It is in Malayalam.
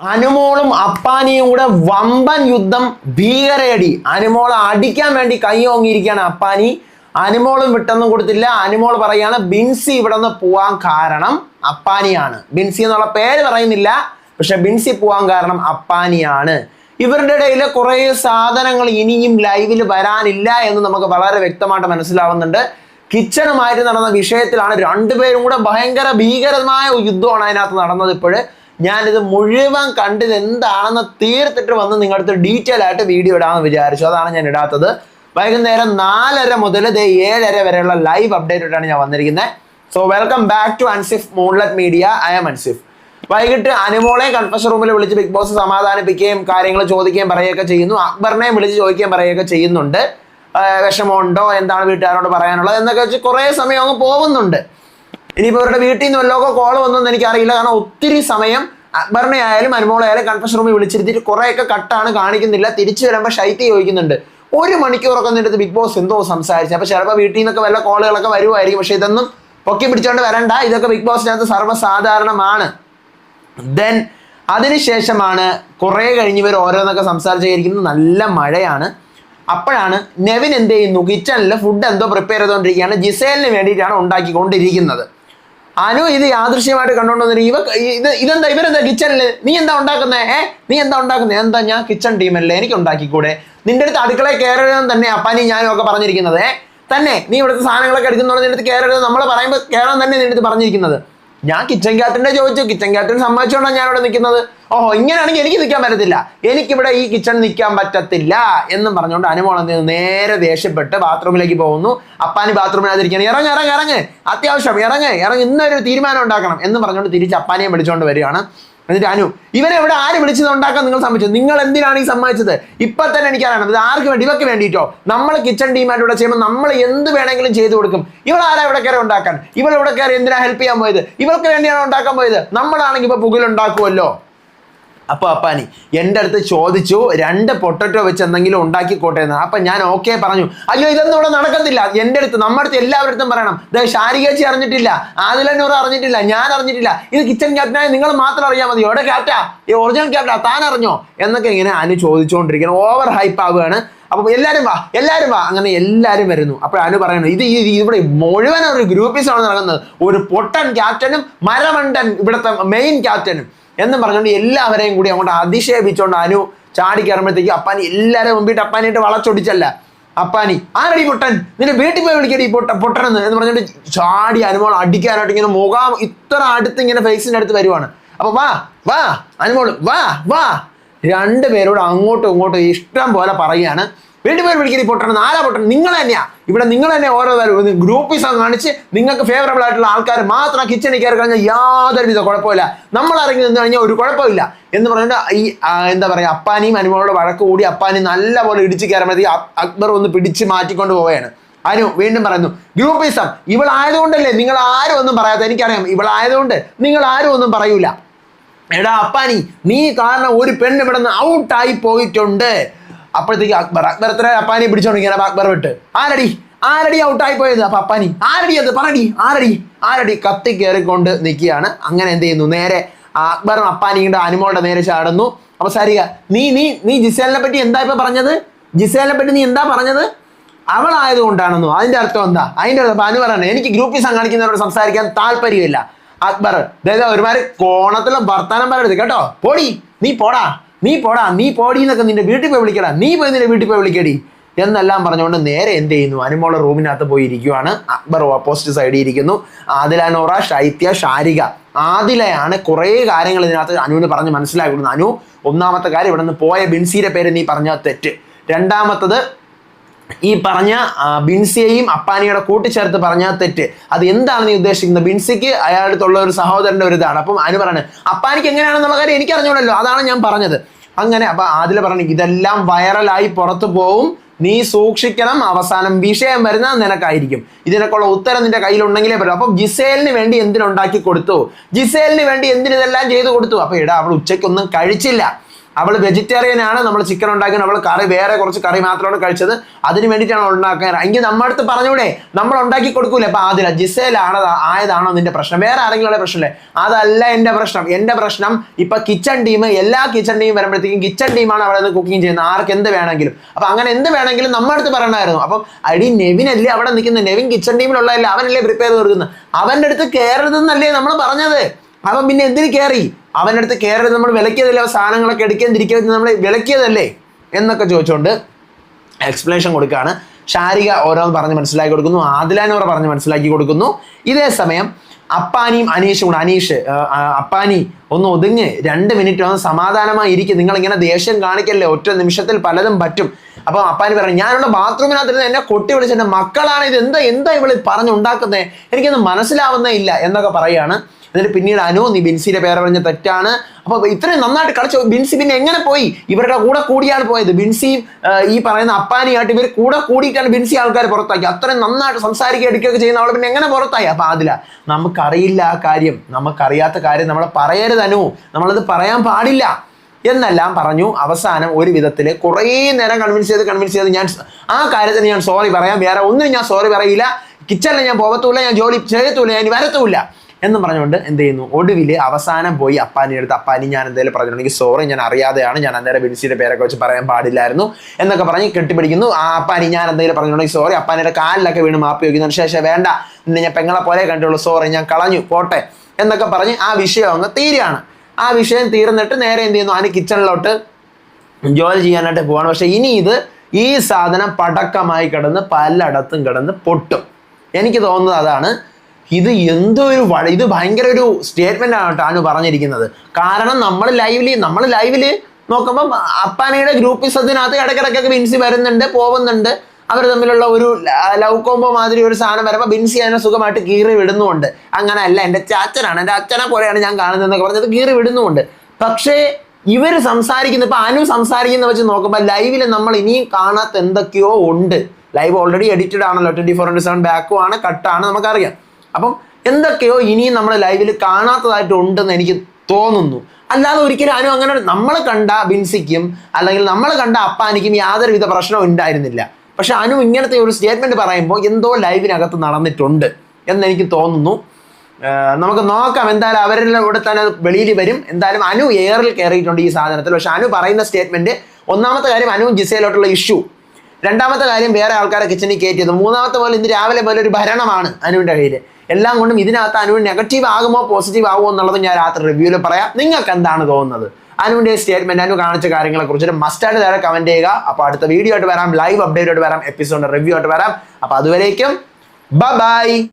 അനുമോളും അപ്പാനിയും കൂടെ വമ്പൻ യുദ്ധം ഭീകരയടി. അനുമോളെ അടിക്കാൻ വേണ്ടി കൈ ഓങ്ങിയിരിക്കുകയാണ് അപ്പാനി. അനുമോളും വിട്ടൊന്നും കൊടുത്തില്ല. അനുമോൾ പറയാണ് ബിൻസി ഇവിടെ നിന്ന് പോവാൻ കാരണം അപ്പാനിയാണ്. ബിൻസി എന്നുള്ള പേര് പറയുന്നില്ല പക്ഷെ ബിൻസി പോവാൻ കാരണം അപ്പാനിയാണ്. ഇവരുടെ ഇടയിൽ കുറേ സാധനങ്ങൾ ഇനിയും ലൈവിൽ വരാനില്ല എന്ന് നമുക്ക് വളരെ വ്യക്തമായിട്ട് മനസ്സിലാവുന്നുണ്ട്. കിച്ചണുമായിട്ട് നടന്ന വിഷയത്തിലാണ് രണ്ടുപേരും കൂടെ ഭയങ്കര ഭീകരമായ യുദ്ധമാണ് അതിനകത്ത് നടന്നത് ഇപ്പോഴ്. ഞാനിത് മുഴുവൻ കണ്ടിത് എന്താണെന്ന് തീർത്തിട്ട് വന്ന് നിങ്ങളുടെ അടുത്ത് ഡീറ്റെയിൽ ആയിട്ട് വീഡിയോ ഇടാമെന്ന് വിചാരിച്ചു. അതാണ് ഞാൻ ഇടാത്തത്. വൈകുന്നേരം നാലര മുതൽ ദേ ഏഴര വരെയുള്ള ലൈവ് അപ്ഡേറ്റ് ആയിട്ടാണ് ഞാൻ വന്നിരിക്കുന്നത്. So welcome back to Ansif Moonlet media I M Ansif വൈകിട്ട് അനുമോളെ കൺഫഷൻ റൂമിൽ വിളിച്ച് ബിഗ് ബോസ് സമാധാനിപ്പിക്കുകയും കാര്യങ്ങൾ ചോദിക്കുകയും പറയുകയൊക്കെ ചെയ്യുന്നു. അക്ബറിനെയും വിളിച്ച് ചോദിക്കുകയും പറയുകയൊക്കെ ചെയ്യുന്നുണ്ട്. വിഷമമുണ്ടോ? എന്താണ് വീട്ടുകാരോട് പറയാനുള്ളത്? എന്നൊക്കെ വെച്ച് കുറേ സമയം അങ്ങ് പോകുന്നുണ്ട്. ഇനിയിപ്പോൾ ഇവരുടെ വീട്ടിൽ നിന്ന് വല്ലതൊക്കെ കോൾ വന്നൊന്നും എനിക്കറിയില്ല. കാരണം ഒത്തിരി സമയം അക്ബറിനെ ആയാലും അനുമോളായാലും കൺഫഷൻ റൂമിൽ വിളിച്ചിരുത്തിയിട്ട് കുറേയൊക്കെ കട്ടാണ് കാണിക്കുന്നില്ല. തിരിച്ചു വരുമ്പോൾ ഷൈത്തി ചോദിക്കുന്നുണ്ട്. ഒരു മണിക്കൂറൊക്കെ നിന്റെ ബിഗ് ബോസ് എന്തോ സംസാരിച്ചു. അപ്പോൾ ചിലപ്പോൾ വീട്ടിൽ നിന്നൊക്കെ വല്ല കോളുകളൊക്കെ വരുമായിരിക്കും പക്ഷേ ഇതൊന്നും പൊക്കി പിടിച്ചോണ്ട് വരണ്ട. ഇതൊക്കെ ബിഗ് ബോസിനകത്ത് സർവസാധാരണമാണ്. ദെൻ അതിനുശേഷമാണ് കുറേ കഴിഞ്ഞ് ഇവർ ഓരോന്നൊക്കെ സംസാരിച്ചിരിക്കുന്നത് നല്ല മഴയാണ്. അപ്പോഴാണ് നെവിൻ എന്ത് ചെയ്യുന്നു? കിച്ചണിൽ ഫുഡ് എന്തോ പ്രിപ്പയർ ചെയ്തുകൊണ്ടിരിക്കുകയാണ് ജിസേലിന് വേണ്ടിയിട്ടാണ് ഉണ്ടാക്കിക്കൊണ്ടിരിക്കുന്നത്. അനു ഇത് യാദൃശ്യമായിട്ട് കണ്ടോണ്ടിരുന്ന ഇവ ഇത് ഇതെന്താ? ഇവരെന്താ കിച്ചണിൽ നീ എന്താ ഉണ്ടാക്കുന്നേ? ഏ? നീ എന്താ ഉണ്ടാക്കുന്നത് എന്താ ഞാൻ കിച്ചൺ ടീമല്ലേ എനിക്ക് ഉണ്ടാക്കിക്കൂടെ? നിന്റെ അടുത്ത് അടുക്കളയിൽ കയറരുതെന്ന് തന്നെ അപ്പാനി ഞാനും ഒക്കെ പറഞ്ഞിരിക്കുന്നത്. തന്നെ നീ ഇവിടുത്തെ സാധനങ്ങളൊക്കെ എടുക്കുന്നുണ്ടോ നിന്റെ അടുത്ത് കയറരുത് നമ്മൾ പറയുമ്പോൾ കയറാൻ തന്നെ നിന്റെ അടുത്ത് പറഞ്ഞിരിക്കുന്നത്. ഞാൻ കിച്ചൺ ക്യാപ്റ്റന്റെ ചോദിച്ചു. കിച്ചൺ ക്യാപ്റ്റൻ സമ്മതിച്ചുകൊണ്ടാണ് ഞാൻ ഇവിടെ നിൽക്കുന്നത്. ഓഹോ ഇങ്ങനെയാണെങ്കിൽ എനിക്ക് നിൽക്കാൻ പറ്റത്തില്ല. എനിക്കിവിടെ ഈ കിച്ചൺ നിൽക്കാൻ പറ്റത്തില്ല എന്നും പറഞ്ഞുകൊണ്ട് അനുമോൾ എന്ത് നേരെ ദേഷ്യപ്പെട്ട് ബാത്റൂമിലേക്ക് പോകുന്നു. അപ്പാനി ബാത്റൂമിനകത്തിരിക്കുകയാണ്. ഇറങ്ങ് ഇറങ്ങ് ഇറങ്ങ്. അത്യാവശ്യം ഇറങ്ങ് ഇറങ്ങ്. ഇന്നൊരു തീരുമാനം ഉണ്ടാക്കണം എന്ന് പറഞ്ഞുകൊണ്ട് തിരിച്ച് അപ്പാനിയെ വിളിച്ചുകൊണ്ട് വരികയാണ്. എന്നിട്ട് അനു ഇവനെ ഇവിടെ ആര് വിളിച്ചത് ഉണ്ടാക്കാൻ നിങ്ങൾ സമ്മതിച്ചത്? നിങ്ങൾ എന്തിനാണ് ഈ സമ്മതിച്ചത്? ഇപ്പൊ തന്നെ എനിക്കറിയണം ഇത് ആർക്ക് വേണ്ടി? ഇവക്ക് വേണ്ടിയിട്ടോ? നമ്മൾ കിച്ചൺ ടീമായിട്ട് ഇവിടെ ചെയ്യുമ്പോൾ നമ്മൾ എന്ത് വേണമെങ്കിലും ചെയ്തു കൊടുക്കും. ഇവൾ ആരാ ഇവിടെ കയറി ഉണ്ടാക്കാൻ? ഇവൾ ഇവിടെ കയറി എന്തിനാ ഹെൽപ്പ് ചെയ്യാൻ പോയത്? ഇവൾക്ക് വേണ്ടിയാണ് ഉണ്ടാക്കാൻ പോയത്? നമ്മളാണെങ്കിൽ ഇപ്പൊ പുകിലുണ്ടാക്കുമല്ലോ അപ്പോൾ അപ്പാനി എന്റെ അടുത്ത് ചോദിച്ചു രണ്ട് പൊട്ടറ്റോ വെച്ച് എന്തെങ്കിലും ഉണ്ടാക്കിക്കോട്ടെ എന്ന്. അപ്പം ഞാൻ ഓക്കെ പറഞ്ഞു. അയ്യോ ഇതൊന്നും ഇവിടെ നടക്കത്തില്ല. എന്റെ അടുത്ത് നമ്മുടെ അടുത്ത് എല്ലാവരുടെ പറയണം. ഇത് ഷാരികേച്ചി അറിഞ്ഞിട്ടില്ല ആദിലന്നൂർ അറിഞ്ഞിട്ടില്ല ഞാൻ അറിഞ്ഞിട്ടില്ല. ഇത് കിച്ചൺ ക്യാപ്റ്റനായി നിങ്ങൾ മാത്രം അറിയാൻ മതി. എവിടെ ക്യാപ്റ്റാ ഈ ഒറിജിനൽ ക്യാപ്റ്റാ താൻ അറിഞ്ഞോ? എന്നൊക്കെ ഇങ്ങനെ അനു ചോദിച്ചുകൊണ്ടിരിക്കണം ഓവർ ഹൈപ്പ് ആവുകയാണ്. അപ്പം എല്ലാരും വാ എല്ലാരും വാ. അങ്ങനെ എല്ലാരും വരുന്നു. അപ്പോൾ അനു പറയുന്നു ഇത് ഈ- ഇവിടെ മുഴുവൻ ഒരു ഗ്രൂപ്പീസാണ് നടക്കുന്നത്. ഒരു പൊട്ടൻ ക്യാപ്റ്റനും മരമണ്ടൻ ഇവിടുത്തെ മെയിൻ ക്യാപ്റ്റനും എന്നും പറഞ്ഞുകൊണ്ട് എല്ലാവരെയും കൂടി അങ്ങോട്ട് അധിക്ഷേപിച്ചുകൊണ്ട് അനു ചാടി കയറുമ്പോഴത്തേക്ക് അപ്പാനി എല്ലാവരും മുമ്പിട്ട് അപ്പാനിയിട്ട് വളച്ചൊടിച്ചല്ല. അപ്പാനി ആരടി പൊട്ടൻ? നിന്റെ വീട്ടിൽ പോയി വിളിക്കടി പൊട്ട പൊട്ടനെന്ന്. എന്ന് പറഞ്ഞിട്ട് ചാടി അനുമോൾ അടിക്കാനായിട്ട് ഇങ്ങനെ മുഖം ഇത്ര അടുത്ത് ഇങ്ങനെ ഫേസിന്റെ അടുത്ത് വരുവാണ്. അപ്പൊ വാ വാ അനുമോൾ വാ വാ. രണ്ടുപേരോട് അങ്ങോട്ടും ഇങ്ങോട്ടും ഇഷ്ടം പോലെ പറയുകയാണ്. വീട്ടിൽ വിളിക്കുന്ന പൊട്ടണം. നാലാ പൊട്ടണം. നിങ്ങൾ തന്നെയാ. ഇവിടെ നിങ്ങൾ തന്നെ ഓരോ ഗ്രൂപ്പിസം കാണിച്ച് നിങ്ങൾക്ക് ഫേവറബിൾ ആയിട്ടുള്ള ആൾക്കാർ മാത്രം കിച്ചണിൽ കയറി കഴിഞ്ഞാൽ യാതൊരു വിധ കുഴപ്പമില്ല നമ്മൾ ഇറങ്ങി നിന്ന് കഴിഞ്ഞാൽ ഒരു കുഴപ്പമില്ല എന്ന് പറഞ്ഞാൽ ഈ എന്താ പറയുക അപ്പാനിയും അനുമോളോട് വഴക്ക് കൂടി അപ്പാനി നല്ലപോലെ ഇടിച്ച് കയറുമ്പോഴത്തേക്ക് അക്ബർ ഒന്ന് പിടിച്ച് മാറ്റിക്കൊണ്ട് പോവുകയാണ്. അനു വീണ്ടും പറയുന്നു ഗ്രൂപ്പിസം ഇവളായതുകൊണ്ടല്ലേ നിങ്ങൾ ആരും ഒന്നും പറയാത്ത എനിക്കറിയാം ഇവളായതുകൊണ്ട് നിങ്ങൾ ആരും ഒന്നും പറയൂല. എടാ അപ്പാനി നീ കാരണം ഒരു പെണ്ണ് ഇവിടെ നിന്ന് ഔട്ടായി പോയിട്ടുണ്ട്. അപ്പോഴത്തേക്ക് അക്ബർ. എത്ര അപ്പാനി പിടിച്ചോണ്ടിരിക്കുകയാണ് അപ്പൊ അക്ബർ വിട്ട്. ആരടി? ആരടി ഔട്ടായി പോയത്? അപ്പൊ അപ്പാനി. ആരടി അത്? പറടി. ആരടി? ആരടി? കത്തി കയറിക്കൊണ്ട് നിൽക്കുകയാണ്. അങ്ങനെ എന്ത് ചെയ്യുന്നു? നേരെ അക്ബറും അപ്പാനിയുടെ അനുമോളുടെ നേരെ ചാടുന്നു. അപ്പൊ സാരിക നീ നീ നീ ജിസേലിനെ പറ്റി എന്താ ഇപ്പൊ പറഞ്ഞത്? ജിസേലിനെ പറ്റി നീ എന്താ പറഞ്ഞത്? അവളായത് കൊണ്ടാണെന്നോ അതിന്റെ അർത്ഥം എന്താ? അതിന്റെ അർത്ഥം അനു പറയണേ എനിക്ക് ഗ്രൂപ്പിൽ സംഘടിക്കുന്നവരോട് സംസാരിക്കാൻ താല്പര്യമില്ല. അക്ബർ അതായത് ഒരുമാതിരി കോണത്തിലും വർത്താനം പറയരുത് കേട്ടോ. പോടി. നീ പോടാ. നീ പോടാ നീ പോടി എന്നൊക്കെ നിന്റെ വീട്ടിൽ പോയി വിളിക്കടാ. നീ പോയി നിന്റെ വീട്ടിൽ പോയി വിളിക്കടി. എന്നെല്ലാം പറഞ്ഞുകൊണ്ട് നേരെ എന്ത് ചെയ്യുന്നു? അനുമോളെ റൂമിനകത്ത് പോയി ഇരിക്കുവാണ്. അക്ബർ ഓപ്പോസിറ്റ് സൈഡിൽ ഇരിക്കുന്നു. ആദിലാനോറ ശൈത്യ ഷാരിക ആദിലയാണ് കുറേ കാര്യങ്ങൾ ഇതിനകത്ത് അനുവിന് പറഞ്ഞ് മനസ്സിലാക്കി കൊടുക്കുന്നത് അനു ഒന്നാമത്തെ കാര്യം ഇവിടെ നിന്ന് പോയ ബിൻസിയുടെ പേര് നീ പറഞ്ഞ തെറ്റ്. രണ്ടാമത്തത് ഈ പറഞ്ഞ ബിൻസിയെയും അപ്പാനിയുടെ കൂട്ടിച്ചേർത്ത് പറഞ്ഞ തെറ്റ്. അത് എന്താണ് നീ ഉദ്ദേശിക്കുന്നത്? ബിൻസിക്ക് അയാളുടെ ഒരു സഹോദരന്റെ ഒരു ഇതാണ്. അപ്പം അനു പറയാണ് അപ്പാനിക്ക് എങ്ങനെയാണെന്നുള്ള കാര്യം എനിക്ക് അതാണ് ഞാൻ പറഞ്ഞത്. അങ്ങനെ അപ്പൊ അതിൽ പറഞ്ഞു ഇതെല്ലാം വൈറലായി പുറത്തു പോവും. നീ സൂക്ഷിക്കണം. അവസാനം വിഷയം വരുന്ന നിനക്കായിരിക്കും. ഇതിനൊക്കെയുള്ള ഉത്തരം നിന്റെ കയ്യിലുണ്ടെങ്കിലേ പറ്റും. അപ്പം ജിസേലിന് വേണ്ടി എന്തിനുണ്ടാക്കി കൊടുത്തു? ജിസേലിന് വേണ്ടി എന്തിനിതെല്ലാം ചെയ്തു കൊടുത്തു? അപ്പൊ ഇടാ അവൾ ഉച്ചയ്ക്കൊന്നും കഴിച്ചില്ല. അവൾ വെജിറ്റേറിയൻ ആണ് നമ്മൾ ചിക്കൻ ഉണ്ടാക്കുന്നത് അവൾ കറി വേറെ കുറച്ച് കറി മാത്രമാണ് കഴിച്ചത്. അതിന് വേണ്ടിയിട്ടാണ് ഉണ്ടാക്കാൻ. എങ്കിൽ നമ്മുടെ അടുത്ത് പറഞ്ഞൂടെ നമ്മൾ ഉണ്ടാക്കി കൊടുക്കൂലേ? അപ്പൊ ആദില ജിസേലാണ് ആയതാണോ നിന്റെ പ്രശ്നം? വേറെ ആരെങ്കിലും പ്രശ്നമല്ലേ? അതല്ല എന്റെ പ്രശ്നം. എന്റെ പ്രശ്നം ഇപ്പൊ കിച്ചൺ ടീം എല്ലാ കിച്ചൺ ടീം വരുമ്പോഴത്തേക്കും കിച്ചൺ ടീമാണ് അവിടെ നിന്ന് കുക്കിംഗ് ചെയ്യുന്നത്. ആർക്ക് എന്ത് വേണമെങ്കിലും. അപ്പൊ അങ്ങനെ എന്ത് വേണമെങ്കിലും നമ്മുടെ അടുത്ത് പറയണമായിരുന്നു. അപ്പം അടി നെവിൻ അല്ലേ അവിടെ നിൽക്കുന്ന? നെവിൻ കിച്ചൺ ടീമിലുള്ളതല്ലേ അവനല്ലേ പ്രിപ്പയർ ചെയ്ത് കൊടുക്കുന്നത്? അവന്റെ അടുത്ത് കയറരുതെന്നല്ലേ നമ്മൾ പറഞ്ഞത്. അപ്പം പിന്നെ എന്തിന് കയറി? അവന്റെ അടുത്ത് കയറരുത് നമ്മൾ വിലക്കിയതല്ലേ? അവ സാധനങ്ങളൊക്കെ എടുക്കാതിരിക്കരുത് നമ്മൾ വിലക്കിയതല്ലേ? എന്നൊക്കെ ചോദിച്ചുകൊണ്ട് എക്സ്പ്ലനേഷൻ കൊടുക്കുകയാണ്. ഷാരിക ഓരോന്ന് പറഞ്ഞ് മനസ്സിലാക്കി കൊടുക്കുന്നു. ആദിലാനോറ പറഞ്ഞ് മനസ്സിലാക്കി കൊടുക്കുന്നു. ഇതേ സമയം അപ്പാനിയും അനീഷും കൂടെ അനീഷ് അപ്പാനി ഒന്ന് ഒതുങ്ങ് രണ്ട് മിനിറ്റ് ഒന്ന് സമാധാനമായി ഇരിക്കും നിങ്ങൾ ഇങ്ങനെ ദേഷ്യം കാണിക്കല്ലേ? ഒറ്റ നിമിഷത്തിൽ പലതും പറ്റും. അപ്പൊ അപ്പാനി പറഞ്ഞു ഞാനുള്ള ബാത്റൂമിനകത്തിരുന്ന് എന്നെ കൊട്ടി വിളിച്ച് എന്റെ മക്കളാണ് ഇത്. എന്താ എന്താ ഇവൾ പറഞ്ഞുണ്ടാക്കുന്നത് എനിക്കൊന്നും മനസ്സിലാവുന്നേ ഇല്ല എന്നൊക്കെ പറയാണ്. എന്നിട്ട് പിന്നീട് അനു നീ ബിൻസിയുടെ പേര് പറഞ്ഞ തെറ്റാണ്. അപ്പൊ ഇത്രയും നന്നായിട്ട് കളിച്ചു ബിൻസി പിന്നെ എങ്ങനെ പോയി? ഇവരുടെ കൂടെ കൂടിയാണ് പോയത്. ബിൻസിയും ഈ പറയുന്ന അപ്പാനിയായിട്ട് ഇവർ കൂടെ കൂടിയിട്ടാണ് ബിൻസി ആൾക്കാർ പുറത്താക്കി അത്രയും നന്നായിട്ട് സംസാരിക്കുക എടുക്കുകയൊക്കെ ചെയ്യുന്ന അവൾ പിന്നെ എങ്ങനെ പുറത്തായി? അപ്പൊ അതില നമുക്കറിയില്ല ആ കാര്യം. നമുക്കറിയാത്ത കാര്യം നമ്മളെ പറയരുത് അനു. നമ്മളത് പറയാൻ പാടില്ല. എന്നെല്ലാം പറഞ്ഞു അവസാനം ഒരു വിധത്തിൽ കുറേ നേരം കൺവിൻസ് ചെയ്ത് കൺവിൻസ് ചെയ്ത് ഞാൻ ആ കാര്യത്തിന് ഞാൻ സോറി പറയാം. വേറെ ഒന്നും ഞാൻ സോറി പറയില്ല. കിച്ചണിൽ ഞാൻ പോകത്തുമില്ല ഞാൻ ജോലി ചെയ്യത്തുമില്ല ഞാൻ വരത്തുമില്ല എന്നും പറഞ്ഞുകൊണ്ട് എന്ത് ചെയ്യുന്നു? ഒടുവിൽ അവസാനം പോയി അപ്പാനി എടുത്ത് അപ്പാനി ഞാൻ എന്തെങ്കിലും പറഞ്ഞിട്ടുണ്ടെങ്കിൽ സോറി ഞാൻ അറിയാതെയാണ് ഞാൻ അന്നേരം ബിൻസിയുടെ പേരൊക്കെ വെച്ച് പറയാൻ പാടില്ലായിരുന്നു എന്നൊക്കെ പറഞ്ഞ് കെട്ടിപ്പിടിക്കുന്നു. ആ അപ്പാനി ഞാൻ എന്തെങ്കിലും പറഞ്ഞിട്ടുണ്ടെങ്കിൽ സോറി അപ്പാനിയുടെ കാലിലൊക്കെ വീണ് മാപ്പ് വയ്ക്കുന്നതിന് ശേഷം വേണ്ട ഇന്ന് ഞാൻ പെങ്ങളെ പോലെ കണ്ടുള്ളൂ സോറി ഞാൻ കളഞ്ഞു പോട്ടെ എന്നൊക്കെ പറഞ്ഞ് ആ വിഷയം അങ്ങ് തീരുകയാണ്. ആ വിഷയം തീർന്നിട്ട് നേരെ എന്ത് ചെയ്യുന്നു? അതിന് കിച്ചണിലോട്ട് ജോലി ചെയ്യാനായിട്ട് പോവാണ്. പക്ഷെ ഇനി ഇത് ഈ സാധനം പടക്കമായി കിടന്ന് പലയിടത്തും കിടന്ന് പൊട്ടും. എനിക്ക് തോന്നുന്നത് അതാണ്. ഇത് എന്തോ ഒരു ഇത് ഭയങ്കര ഒരു സ്റ്റേറ്റ്മെന്റ് ആണ് അനു പറഞ്ഞിരിക്കുന്നത്. കാരണം നമ്മൾ ലൈവിൽ നമ്മൾ ലൈവിൽ നോക്കുമ്പോൾ അപ്പാനയുടെ ഗ്രൂപ്പിസത്തിനകത്ത് ഇടയ്ക്കിടയ്ക്കൊക്കെ വിൻസി വരുന്നുണ്ട് പോകുന്നുണ്ട് അവർ തമ്മിലുള്ള ഒരു ലവ് കോംബോ മാതിരി ഒരു സാധനം വരുമ്പോൾ ബിൻസി അതിനെ സുഖമായിട്ട് കീറി വിടുന്നുമുണ്ട്. അങ്ങനെയല്ല എന്റെ ചാച്ചനാണ് എന്റെ അച്ഛനെ പോലെയാണ് ഞാൻ കാണുന്നതെന്നൊക്കെ പറഞ്ഞത് കീറി വിടുന്നുമുണ്ട്. പക്ഷേ ഇവർ സംസാരിക്കുന്ന ഇപ്പം അനു സംസാരിക്കുന്ന വെച്ച് നോക്കുമ്പോൾ ലൈവിൽ നമ്മൾ ഇനിയും കാണാത്ത എന്തൊക്കെയോ ഉണ്ട്. ലൈവ് ഓൾറെഡി എഡിറ്റഡ് ആണല്ലോ ട്വന്റി ഫോർ ഇന്റു സെവൻ ബാക്കും ആണ് കട്ടാണ് നമുക്കറിയാം. അപ്പം എന്തൊക്കെയോ ഇനിയും നമ്മൾ ലൈവിൽ കാണാത്തതായിട്ട് ഉണ്ടെന്ന് എനിക്ക് തോന്നുന്നു. അല്ലാതെ ഒരിക്കലും അനു അങ്ങനെ നമ്മൾ കണ്ട ബിൻസിക്കും അല്ലെങ്കിൽ നമ്മൾ കണ്ട അപ്പാനിക്കും യാതൊരുവിധ പ്രശ്നവും ഉണ്ടായിരുന്നില്ല. പക്ഷെ അനു ഇങ്ങനത്തെ ഒരു സ്റ്റേറ്റ്മെന്റ് പറയുമ്പോൾ എന്തോ ലൈവിനകത്ത് നടന്നിട്ടുണ്ട് എന്ന് എനിക്ക് തോന്നുന്നു നമുക്ക് നോക്കാം. എന്തായാലും അവരുടെ ഇവിടെ തന്നെ വെളിയിൽ വരും. എന്തായാലും അനു എയറിൽ കയറിയിട്ടുണ്ട് ഈ സാധനത്തിൽ. പക്ഷെ അനു പറയുന്ന സ്റ്റേറ്റ്മെന്റ് ഒന്നാമത്തെ കാര്യം അനു ജിസയിലോട്ടുള്ള ഇഷ്യൂ രണ്ടാമത്തെ കാര്യം വേറെ ആൾക്കാരെ കിച്ചണിൽ കയറ്റിയത്. മൂന്നാമത്തെ പോലെ ഇന്ന് രാവിലെ പോലെ ഒരു ഭരണമാണ് അനുവിന്റെ കയ്യിൽ എല്ലാം കൊണ്ടും ഇതിനകത്ത് അനുവിന് നെഗറ്റീവ് ആകുമോ പോസിറ്റീവ് ആകുമോ എന്നുള്ളത് ഞാൻ രാത്രി റിവ്യൂവിൽ പറയാം. നിങ്ങൾക്ക് എന്താണ് തോന്നുന്നത്? അനുവിന്റെ സ്റ്റേറ്റ്മെന്റ് അനു കാണിച്ച കാര്യങ്ങളെ കുറിച്ചിട്ട് മസ്റ്റായിട്ട് നേരെ കമന്റ് ചെയ്യുക. അപ്പോൾ അടുത്ത വീഡിയോ ആയിട്ട് വരാം. ലൈവ് അപ്ഡേറ്റ് ആയിട്ട് വരാം. എപ്പിസോഡ് റിവ്യൂ ആയിട്ട് വരാം. അപ്പോൾ അതുവരേക്കും ബൈ